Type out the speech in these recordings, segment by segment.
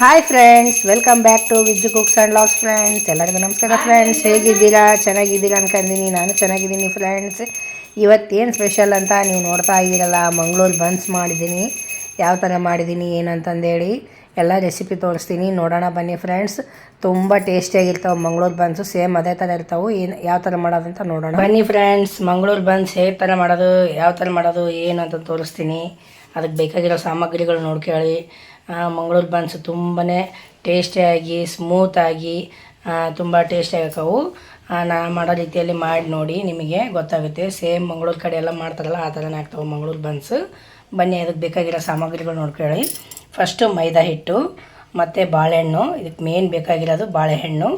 Hi friends welcome back to Vij cooks and loss friends ಎಲ್ಲರಿಗೂ ನಮಸ್ಕಾರ friends ಹೇಗಿದ್ದೀರಾ? ಚೆನ್ನಾಗಿದ್ದೀರಾ ಅನ್ಕೊಂಡಿನಿ ನಾನು. ಚೆನ್ನಾಗಿದ್ದೀನಿ ಫ್ರೆಂಡ್ಸ್ ಇವತ್ತೇನು ಸ್ಪೆಷಲ್ ಅಂತ ನೀವು ನೋಡ್ತಾ ಇದ್ದೀರಲ್ಲ ಮಂಗಳೂರು ಬನ್ಸ್ ಮಾಡಿದ್ದೀನಿ. ಯಾವ ಥರ ಮಾಡಿದ್ದೀನಿ ಏನಂತಂದೇಳಿ ಎಲ್ಲ ರೆಸಿಪಿ ತೋರಿಸ್ತೀನಿ. ನೋಡೋಣ ಬನ್ನಿ ಫ್ರೆಂಡ್ಸ್ ತುಂಬ ಟೇಸ್ಟಿಯಾಗಿರ್ತಾವೆ ಮಂಗಳೂರು ಬನ್ಸು ಸೇಮ್ ಅದೇ ಥರ ಇರ್ತಾವೆ. ಏನು ಯಾವ ಥರ ಮಾಡೋದಂತ ನೋಡೋಣ. ಬನ್ನಿ ಫ್ರೆಂಡ್ಸ್ ಮಂಗಳೂರು ಬನ್ಸ್ ಹೇಗೆ ಥರ ಮಾಡೋದು ಯಾವ ಥರ ಮಾಡೋದು ಏನು ಅಂತ ತೋರಿಸ್ತೀನಿ. ಅದಕ್ಕೆ ಬೇಕಾಗಿರೋ ಸಾಮಗ್ರಿಗಳು ನೋಡ್ಕೊಳ್ಳಿ ಮಂಗಳೂರು ಬನ್ಸ್ ತುಂಬಾ ಟೇಸ್ಟಿಯಾಗಿ ಸ್ಮೂತಾಗಿ ತುಂಬ ಟೇಸ್ಟಿಯಾಗಿ ಆಕವು ನಾ ಮಾಡೋ ರೀತಿಯಲ್ಲಿ ಮಾಡಿ ನೋಡಿ, ನಿಮಗೆ ಗೊತ್ತಾಗುತ್ತೆ. ಸೇಮ್ ಮಂಗಳೂರು ಕಡೆ ಎಲ್ಲ ಮಾಡ್ತಾರಲ್ಲ, ಆ ಥರನೇ ಆಗ್ತಾವೆ ಮಂಗಳೂರು ಬನ್ಸ್. ಬನ್ನಿ, ಅದಕ್ಕೆ ಬೇಕಾಗಿರೋ ಸಾಮಗ್ರಿಗಳು ನೋಡ್ಕೊಳ್ಳಿ. ಫಸ್ಟು ಮೈದಾ ಹಿಟ್ಟು, ಮತ್ತು ಬಾಳೆಹಣ್ಣು, ಇದಕ್ಕೆ ಮೇನ್ ಬೇಕಾಗಿರೋದು ಬಾಳೆಹಣ್ಣು.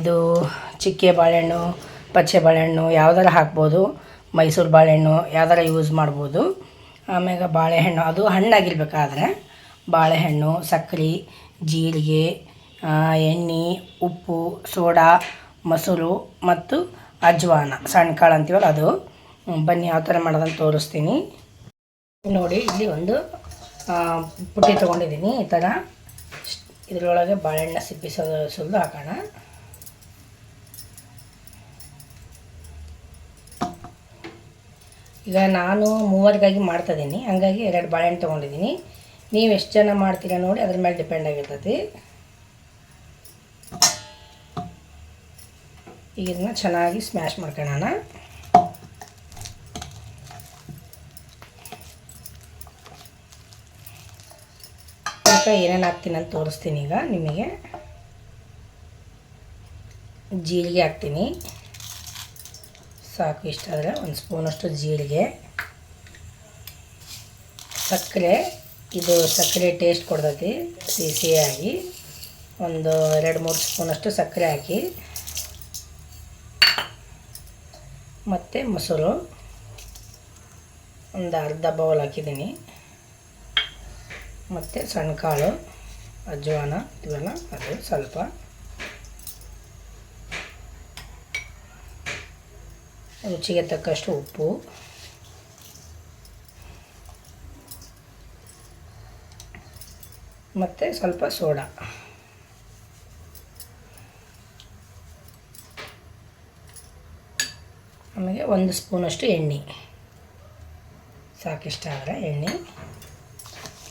ಇದು ಚಿಕ್ಕೆ ಬಾಳೆಹಣ್ಣು, ಪಚ್ಚೆ ಬಾಳೆಹಣ್ಣು, ಯಾವ್ದಾರ ಹಾಕ್ಬೋದು. ಮೈಸೂರು ಬಾಳೆಹಣ್ಣು, ಯಾವ್ದಾರ ಯೂಸ್ ಮಾಡ್ಬೋದು. ಆಮ್ಯಾಗ ಬಾಳೆಹಣ್ಣು, ಅದು ಹಣ್ಣಾಗಿರ್ಬೇಕಾದ್ರೆ ಬಾಳೆಹಣ್ಣು ಸಕ್ಕರೆ ಜೀರಿಗೆ ಎಣ್ಣೆ, ಉಪ್ಪು, ಸೋಡಾ, ಮೊಸರು ಮತ್ತು ಅಜ್ವಾನ. ಸಣ್ಣ ಕಾಳು ಅಂತೀವಲ್ಲ ಅದು. ಬನ್ನಿ ಯಾವ ಥರ ಮಾಡೋದಂತ ತೋರಿಸ್ತೀನಿ. ನೋಡಿ, ಇಲ್ಲಿ ಒಂದು ಪುಟ್ಟಿ ತೊಗೊಂಡಿದ್ದೀನಿ. ಈ ಥರ ಇದರೊಳಗೆ ಬಾಳೆಹಣ್ಣು ಸಿಪ್ಪಿ ಸುಲ್- ಸುಲಿದು ಹಾಕೋಣ. ಈಗ ನಾನು ಮೂವರಿಗಾಗಿ ಮಾಡ್ತಾಯಿದ್ದೀನಿ ಹಂಗಾಗಿ ಎರಡು ಬಾಳೆಹಣ್ಣು ತೊಗೊಂಡಿದ್ದೀನಿ. ನೀವು ಎಷ್ಟು ಜನ ಮಾಡ್ತೀರ ನೋಡಿ ಅದ್ರ ಮೇಲೆ ಡಿಪೆಂಡ್ ಆಗಿರ್ತೈತಿ. ಈಗ ಇದನ್ನ ಚೆನ್ನಾಗಿ ಸ್ಮ್ಯಾಶ್ ಮಾಡ್ಕೊಳ್ಳೋಣ. ಏನೇನು ಹಾಕ್ತೀನಿ ಅಂತ ತೋರಿಸ್ತೀನಿ ಈಗ ನಿಮಗೆ. ಜೀರಿಗೆ ಹಾಕ್ತೀನಿ. ಸಾಕು, ಇಷ್ಟ ಆದರೆ ಒಂದು ಸ್ಪೂನಷ್ಟು ಜೀರಿಗೆ. ಸಕ್ಕರೆ. ಇದು ಸಕ್ಕರೆ ಟೇಸ್ಟ್ ಕೊಡ್ತೈತಿ ಸಿಹಿ ಸಿಹಿಯಾಗಿ. ಒಂದು ಎರಡು ಮೂರು ಸ್ಪೂನಷ್ಟು ಸಕ್ಕರೆ ಹಾಕಿ. ಮತ್ತು ಮೊಸರು. ಒಂದು ಅರ್ಧ ಬೌಲ್ ಹಾಕಿದ್ದೀನಿ. ಮತ್ತು ಸಣ್ಣ ಕಾಳು ಅಜ್ವಾನ, ಇವೆಲ್ಲ ಅದು ಸ್ವಲ್ಪ. ರುಚಿಗೆ ತಕ್ಕಷ್ಟು ಉಪ್ಪು. ಮತ್ತು ಸ್ವಲ್ಪ ಸೋಡಾ. ಆಮೇಲೆ ಒಂದು ಸ್ಪೂನಷ್ಟು ಎಣ್ಣೆ. ಸಾಕಿಷ್ಟ ಆದರೆ ಎಣ್ಣೆ.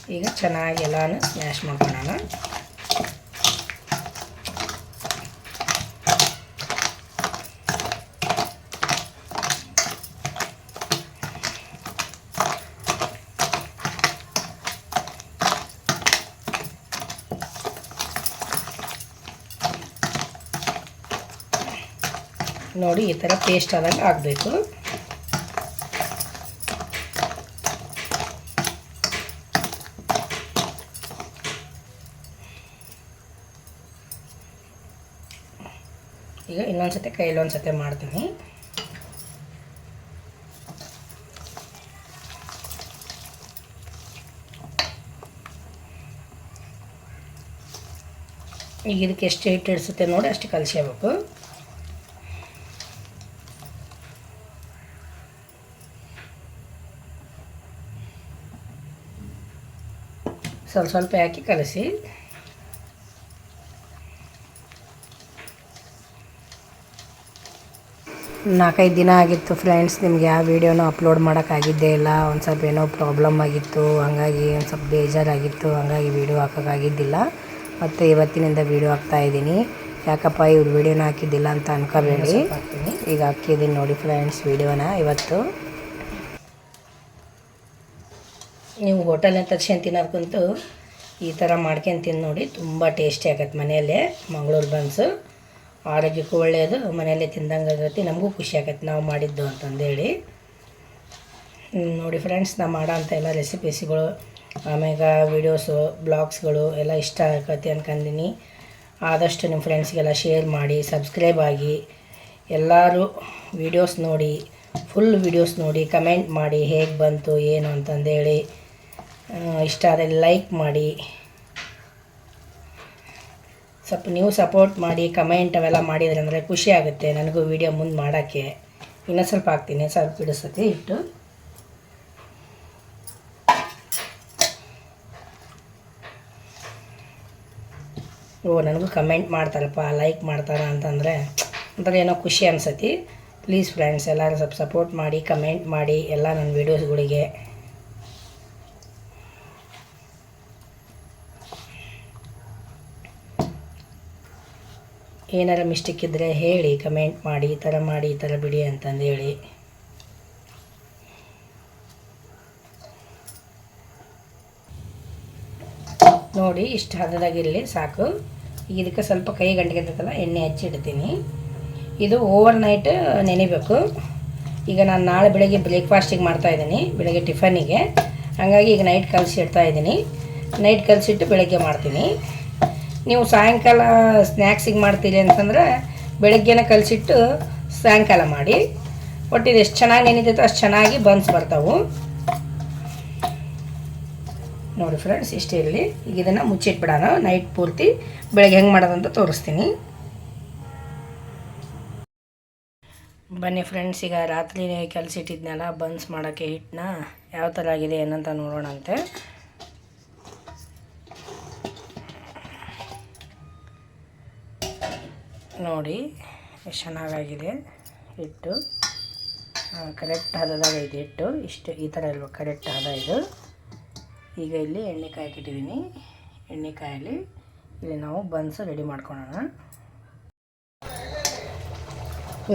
ಈಗ ಚೆನ್ನಾಗಿ ಎಲ್ಲಾನು ಸ್ಮ್ಯಾಶ್ ಮಾಡ್ಕೊಳ್ಳೋಣ. ನೋಡಿ ಈ ಥರ ಪೇಸ್ಟ್ ಆದಾಗ ಆಗಬೇಕು. ಈಗ ಇನ್ನೊಂದು ಸತಿ ಕೈಯಲ್ಲಿ ಒಂದು ಸತಿ ಮಾಡ್ತೀನಿ. ಈಗ ಇದಕ್ಕೆ ಎಷ್ಟು ಹಿಟ್ಟು ಇಡಿಸುತ್ತೆ ನೋಡಿ ಅಷ್ಟು ಕಲಿಸ್ಕೋಬೇಕು ಸ್ವಲ್ಪ ಸ್ವಲ್ಪ ಹಾಕಿ ಕಲಸಿ. ನಾಲ್ಕೈದು ದಿನ ಆಗಿತ್ತು ಫ್ರೆಂಡ್ಸ್ ನಿಮ್ಗೆ ಯಾವ ವೀಡಿಯೋನೂ ಅಪ್ಲೋಡ್ ಮಾಡೋಕ್ಕಾಗಿದ್ದೇ ಇಲ್ಲ. ಒಂದು ಸ್ವಲ್ಪ ಏನೋ ಪ್ರಾಬ್ಲಮ್ ಆಗಿತ್ತು ಹಾಗಾಗಿ ಒಂದು ಸ್ವಲ್ಪ ಬೇಜಾರಾಗಿತ್ತು ಹಾಗಾಗಿ ವೀಡಿಯೋ ಹಾಕೋಕ್ಕಾಗಿದ್ದಿಲ್ಲ. ಮತ್ತು ಇವತ್ತಿನಿಂದ ವೀಡಿಯೋ ಹಾಕ್ತಾ ಇದ್ದೀನಿ. ಯಾಕಪ್ಪ ಇವ್ರು ವೀಡಿಯೋನ ಹಾಕಿದ್ದಿಲ್ಲ ಅಂತ ಅನ್ಕೋಬೇಡಿ. ಈಗ ಹಾಕಿದ್ದೀನಿ ನೋಡಿ ಫ್ರೆಂಡ್ಸ್ ವೀಡಿಯೋನ ಇವತ್ತು. ನೀವು ಹೋಟೆಲ್ ತಕ್ಷಣ ತಿನ್ನೋದಕ್ಕಂತೂ ಈ ಥರ ಮಾಡ್ಕೊಂಡು ತಿಂದು ನೋಡಿ, ತುಂಬ ಟೇಸ್ಟಿ ಆಗತ್ತೆ ಮನೆಯಲ್ಲೇ, ಮಂಗಳೂರು ಬನ್ಸು. ಆರೋಗ್ಯಕ್ಕೂ ಒಳ್ಳೆಯದು ಮನೆಯಲ್ಲೇ ತಿಂದಂಗೆ ಆಗತ್ತೆ, ನಮಗೂ ಖುಷಿ ಆಗತ್ತೆ ನಾವು ಮಾಡಿದ್ದು ಅಂತಂದೇಳಿ ನೋಡಿ ಫ್ರೆಂಡ್ಸ್ ನಾ ಮಾಡೋ ಅಂಥ ಎಲ್ಲ ರೆಸಿಪೀಸ್ಗಳು ಆಮ್ಯಾಗ ವೀಡಿಯೋಸು ಬ್ಲಾಗ್ಸ್ಗಳು ಎಲ್ಲ ಇಷ್ಟ ಆಗತ್ತೆ ಅಂದ್ಕೊಂಡಿನಿ ಆದಷ್ಟು ನಿಮ್ಮ ಫ್ರೆಂಡ್ಸ್ಗೆಲ್ಲ ಶೇರ್ ಮಾಡಿ ಸಬ್ಸ್ಕ್ರೈಬ್ ಆಗಿ, ಎಲ್ಲರೂ ವೀಡಿಯೋಸ್ ನೋಡಿ ಫುಲ್ ವೀಡಿಯೋಸ್ ನೋಡಿ ಕಮೆಂಟ್ ಮಾಡಿ ಹೇಗೆ ಬಂತು, ಏನು ಅಂತಂದೇಳಿ ಇಷ್ಟ ಆದರೆ ಲೈಕ್ ಮಾಡಿ. ಸ್ವಲ್ಪ ನೀವು ಸಪೋರ್ಟ್ ಮಾಡಿ ಕಮೆಂಟ್ ಅವೆಲ್ಲ ಮಾಡಿದ್ರೆ ಅಂದರೆ ಖುಷಿ ಆಗುತ್ತೆ ನನಗೂ ವೀಡಿಯೋ ಮುಂದೆ ಮಾಡೋಕ್ಕೆ. ಇನ್ನೂ ಸ್ವಲ್ಪ ಹಾಕ್ತೀನಿ, ಸ್ವಲ್ಪ ಬಿಡಿಸತಿ ಇಟ್ಟು. ಓ, ನನಗೂ ಕಮೆಂಟ್ ಮಾಡ್ತಾರಪ್ಪ ಲೈಕ್ ಮಾಡ್ತಾರ ಅಂತಂದರೆ, ಒಂಥರ ಏನೋ ಖುಷಿ ಅನಿಸತಿ. ಪ್ಲೀಸ್ ಫ್ರೆಂಡ್ಸ್ ಎಲ್ಲರೂ ಸ್ವಲ್ಪ ಸಪೋರ್ಟ್ ಮಾಡಿ ಕಮೆಂಟ್ ಮಾಡಿ, ಎಲ್ಲ ನನ್ನ ವೀಡಿಯೋಸ್ಗಳಿಗೆ ಏನಾರ ಮಿಸ್ಟೇಕ್ ಇದ್ದರೆ ಹೇಳಿ ಕಮೆಂಟ್ ಮಾಡಿ, ಈ ಥರ ಮಾಡಿ, ಈ ಥರ ಬಿಡಿ ಅಂತಂದು ಹೇಳಿ. ನೋಡಿ, ಇಷ್ಟು ಹದದಾಗಿರಲಿ ಸಾಕು. ಈಗ ಇದಕ್ಕೆ ಸ್ವಲ್ಪ ಕೈ ಗಂಟೆಗಿರ್ತೈತಲ್ಲ ಎಣ್ಣೆ ಹಚ್ಚಿ ಇಡ್ತೀನಿ. ಇದು ಓವರ್ ನೈಟ್ ನೆನಿಬೇಕು. ಈಗ ನಾನು ನಾಳೆ ಬೆಳಗ್ಗೆ ಬ್ರೇಕ್ಫಾಸ್ಟಿಗೆ ಮಾಡ್ತಾಯಿದ್ದೀನಿ ಬೆಳಗ್ಗೆ ಟಿಫನಿಗೆ ಹಾಗಾಗಿ ಈಗ ನೈಟ್ ಕಲಸಿ ಇಡ್ತಾಯಿದ್ದೀನಿ ನೈಟ್ ಕಲಸಿಟ್ಟು ಬೆಳಗ್ಗೆ ಮಾಡ್ತೀನಿ. ನೀವು ಸಾಯಂಕಾಲ ಸ್ನ್ಯಾಕ್ಸಿಗೆ ಮಾಡ್ತೀರಿ ಅಂತಂದ್ರೆ ಬೆಳಗ್ಗೆನೇ ಕಲಸಿಟ್ಟು ಸಾಯಂಕಾಲ ಮಾಡಿ. ಒಟ್ಟು ಇದು ಎಷ್ಟು ಚೆನ್ನಾಗಿ ನೆನಿತೈತೋ ಅಷ್ಟು ಚೆನ್ನಾಗಿ ಬನ್ಸ್ ಬರ್ತಾವೆ. ನೋಡಿ ಫ್ರೆಂಡ್ಸ್ ಇಷ್ಟೇ ಇರಲಿ. ಈಗ ಇದನ್ನು ಮುಚ್ಚಿಟ್ಬಿಡೋಣ. ನೈಟ್ ಪೂರ್ತಿ ಬೆಳಗ್ಗೆ ಹೆಂಗೆ ಮಾಡೋದಂತ ತೋರಿಸ್ತೀನಿ. ಬನ್ನಿ ಫ್ರೆಂಡ್ಸ್ ಈಗ ರಾತ್ರಿ ಕಲಸಿಟ್ಟಿದ್ನಲ್ಲ ಬನ್ಸ್ ಮಾಡೋಕ್ಕೆ ಹಿಟ್ಟನ್ನ ಯಾವ ಥರ ಆಗಿದೆ ಏನಂತ ನೋಡೋಣಂತೆ. ನೋಡಿ ಎಷ್ಟು ಚೆನ್ನಾಗಾಗಿದೆ ಹಿಟ್ಟು ಕರೆಕ್ಟ್ ಹದದಾಗ ಇದೆ ಹಿಟ್ಟು ಇಷ್ಟು ಈ ಥರ ಇಲ್ವ ಕರೆಕ್ಟ್ ಹದ ಇದು. ಈಗ ಇಲ್ಲಿ ಎಣ್ಣೆ ಕಾಯಿಟ್ಟಿದ್ದೀನಿ ಎಣ್ಣೆ ಕಾಯಲ್ಲಿ ಇಲ್ಲಿ ನಾವು ಬನ್ಸ್ ರೆಡಿ ಮಾಡ್ಕೊಳ್ಳೋಣ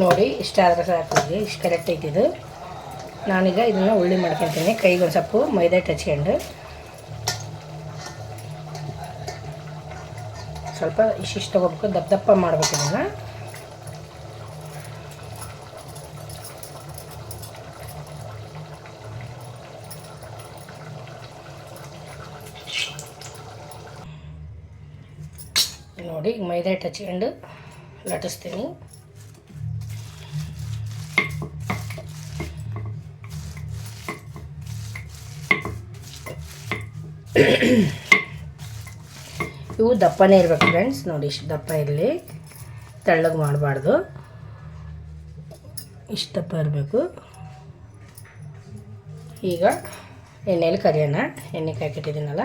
ನೋಡಿ, ಇಷ್ಟ ಆದರೆ ಸಾಕು ಈಗ ಇಷ್ಟು ಕರೆಕ್ಟ್ ಐತಿದು ನಾನೀಗ ಇದನ್ನು ಉಳ್ಳಿ ಮಾಡ್ಕೊತೀನಿ. ಕೈಗೆ ಒಂದು ಸೊಪ್ಪು, ಮೈದಾ ಹಿಟ್ಟು ಸ್ವಲ್ಪ ಇಷ್ಟಿಷ್ಟು ತೊಗೋಬೇಕು. ದಪ್ಪ ದಪ್ಪ ಮಾಡ್ಬೇಕು ಇದನ್ನು. ನೋಡಿ ಈಗ ಮೈದಾ ಹಿಟ್ಟು ಹಚ್ಕೊಂಡು ಲಟ್ಟಿಸ್ತೀನಿ. ಇವು ದಪ್ಪನೇ ಇರಬೇಕು ಫ್ರೆಂಡ್ಸ್ ನೋಡಿ ಇಷ್ಟು ದಪ್ಪ ಇರಲಿ. ತೆಳ್ಳಗೆ ಮಾಡಬಾರ್ದು. ಇಷ್ಟು ದಪ್ಪ ಇರಬೇಕು. ಈಗ ಎಣ್ಣೆಯಲ್ಲಿ ಕರಿಯೋಣ. ಎಣ್ಣೆ ಕಾಯ್ಕಿಟ್ಟಿದ್ದೀನಲ್ಲ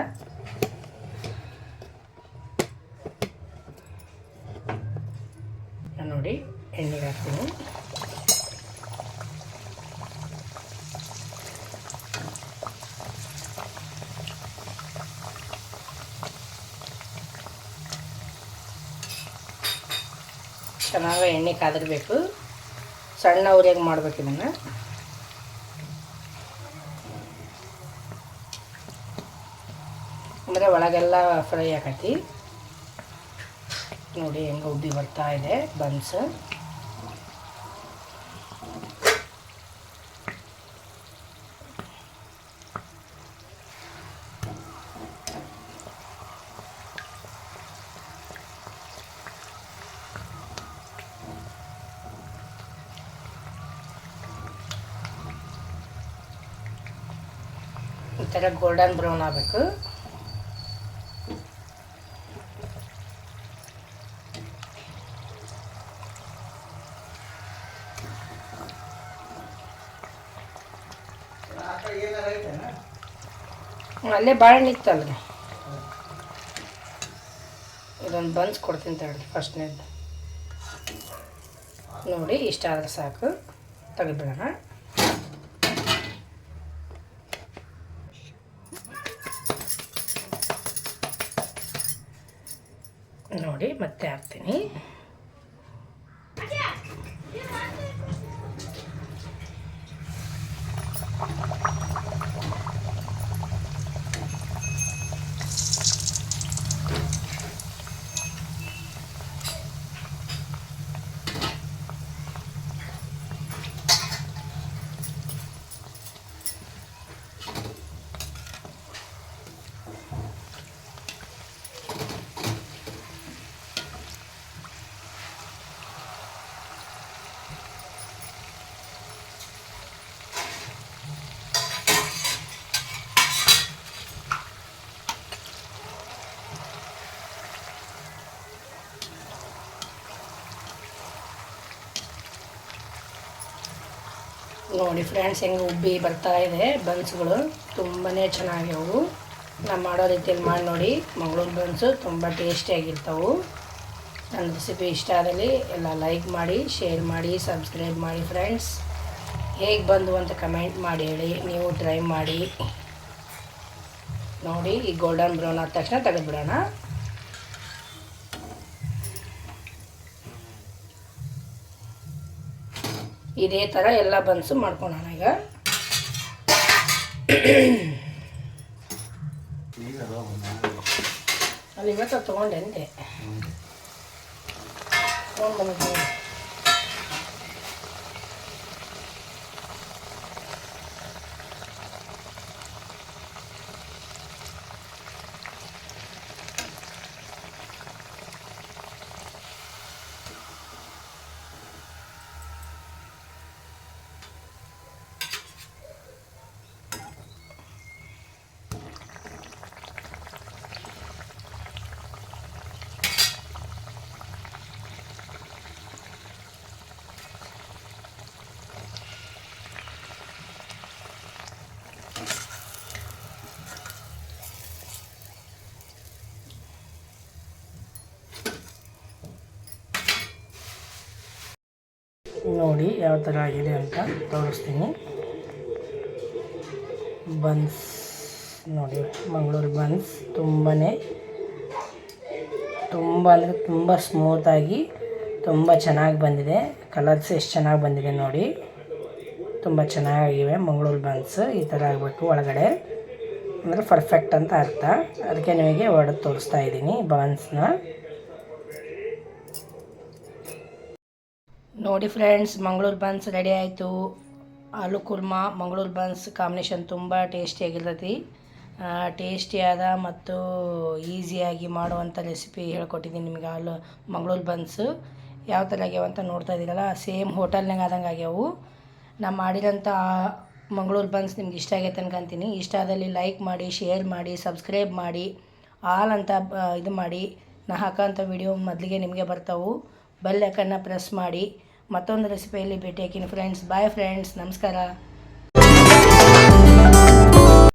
ನೋಡಿ ಎಣ್ಣೆಗೆ ಹಾಕ್ತೀನಿ ಚೆನ್ನಾಗಿ ಎಣ್ಣೆ ಕಾದಿರಬೇಕು. ಸಣ್ಣ ಉರಿಯಾಗಿ ಮಾಡಬೇಕು ಇದನ್ನು. ಅಂದರೆ ಒಳಗೆಲ್ಲ ಫ್ರೈ ಆಕತಿ ನೋಡಿ ಹೆಂಗೆ ಉಬ್ಬಿ ಬರ್ತಾ ಇದೆ, ಬನ್ಸ್. ಥರ ಗೋಲ್ಡನ್ ಬ್ರೌನ್ ಆಗಬೇಕು. ಅಲ್ಲೇ ಬಾಳೆಹಣ್ಣು ಇತ್ತಲ್ರಿ ಇದೊಂದು ಬನ್ಸ್ ಕೊಡ್ತೀನಿ ತಗೊಳ್ಳಿ ಫಸ್ಟ್ನೇದು ನೋಡಿ ಇಷ್ಟ ಆದ್ರೆ ಸಾಕು. ತೆಗೆದ್ಬಿಡೋಣ. ನೋಡಿ ಮತ್ತೆ ಹಾಕ್ತೀನಿ. ನೋಡಿ ಫ್ರೆಂಡ್ಸ್, ಹೆಂಗೆ ಉಬ್ಬಿ ಬರ್ತಾ ಇದೆ ಬನ್ಸ್ಗಳು. ತುಂಬಾ ಚೆನ್ನಾಗಿವು ನಾನು ಮಾಡೋ ರೀತಿಯಲ್ಲಿ ಮಾಡಿ ನೋಡಿ. ಮಂಗಳೂರು ಬನ್ಸು ತುಂಬ ಟೇಸ್ಟಿಯಾಗಿರ್ತವೆ ನನ್ನ ರೆಸಿಪಿ ಇಷ್ಟ ಆದಲ್ಲಿ ಎಲ್ಲ ಲೈಕ್ ಮಾಡಿ, ಶೇರ್ ಮಾಡಿ, ಸಬ್ಸ್ಕ್ರೈಬ್ ಮಾಡಿ ಫ್ರೆಂಡ್ಸ್. ಹೇಗೆ ಬಂದು ಅಂತ ಕಮೆಂಟ್ ಮಾಡಿ ಹೇಳಿ. ನೀವು ಟ್ರೈ ಮಾಡಿ. ನೋಡಿ, ಈ ಗೋಲ್ಡನ್ ಬ್ರೌನ್ ಆದ ತಕ್ಷಣ ತೆಗೆದುಬಿಡೋಣ. ಇದೇ ಥರ ಎಲ್ಲ ಬನ್ಸು ಮಾಡ್ಕೊಳೋಣ ಈಗ. ಅಲ್ಲಿ ಇವತ್ತು ತೊಗೊಂಡೆ ಅಂದೆ ತೊಗೊಂಡ್ಬಂದಿದ್ದೀನಿ ನೋಡಿ ಯಾವ ಥರ ಆಗಿದೆ ಅಂತ ತೋರಿಸ್ತೀನಿ. ಬನ್ಸ್ ನೋಡಿ, ಮಂಗಳೂರು ಬನ್ಸ್ ತುಂಬಾ ತುಂಬ ಅಂದರೆ ತುಂಬ ಸ್ಮೂತಾಗಿ ತುಂಬ ಚೆನ್ನಾಗಿ ಬಂದಿದೆ. ಕಲರ್ಸ್ ಎಷ್ಟು ಚೆನ್ನಾಗಿ ಬಂದಿದೆ ನೋಡಿ. ತುಂಬ ಚೆನ್ನಾಗಿವೆ ಮಂಗಳೂರು ಬನ್ಸ್, ಈ ಥರ ಆಗಬೇಕು ಒಳಗಡೆ. ಅಂದರೆ ಪರ್ಫೆಕ್ಟ್ ಅಂತ ಅರ್ಥ. ಅದಕ್ಕೆ ನಿಮಗೆ ಹೊಡೆದು ತೋರಿಸ್ತಾ ಇದ್ದೀನಿ ಬನ್ಸ್ನ. ನೋಡಿ ಫ್ರೆಂಡ್ಸ್ ಮಂಗಳೂರು ಬನ್ಸ್ ರೆಡಿ ಆಯಿತು. ಆಲೂ ಕುರ್ಮಾ, ಮಂಗಳೂರು ಬನ್ಸ್ ಕಾಂಬಿನೇಷನ್ ತುಂಬ ಟೇಸ್ಟಿಯಾಗಿರ್ತೈತಿ ಟೇಸ್ಟಿಯಾದ ಮತ್ತು ಈಸಿಯಾಗಿ ಮಾಡುವಂಥ ರೆಸಿಪಿ ಹೇಳ್ಕೊಟ್ಟಿದ್ದೀನಿ ನಿಮಗೆ ಆಲು, ಮಂಗಳೂರು ಬನ್ಸು ಯಾವ ಥರ ಆಗ್ಯಾವ ಅಂತ ನೋಡ್ತಾ ಇದ್ದೀರಲ್ಲ ಸೇಮ್ ಹೋಟೆಲ್ನಾಗ ಆದಂಗೆ ಆಗ್ಯಾವು. ನಾ ಮಾಡಿರೋಂಥ ಮಂಗಳೂರು ಬನ್ಸ್ ನಿಮ್ಗೆ ಇಷ್ಟ ಆಗೈತೆ ಅನ್ಕೊಂತೀನಿ ಇಷ್ಟ ಆದಲ್ಲಿ ಲೈಕ್ ಮಾಡಿ ಶೇರ್ ಮಾಡಿ ಸಬ್ಸ್ಕ್ರೈಬ್ ಮಾಡಿ ಆಲ್ ಅಂತ ಇದು ಮಾಡಿ. ನಾ ಹಾಕೋಂಥ ವಿಡಿಯೋ ಮೊದಲಿಗೆ ನಿಮಗೆ ಬರ್ತಾವೆ. ಬೆಲ್ ಪ್ರೆಸ್ ಮಾಡಿ. ಮತ್ತೊಂದು ರೆಸಿಪಿಯಲ್ಲಿ ಭೇಟಿ ಹಾಕಿನಿ ಫ್ರೆಂಡ್ಸ್ ಬಾಯ್ ಫ್ರೆಂಡ್ಸ್ ನಮಸ್ಕಾರ.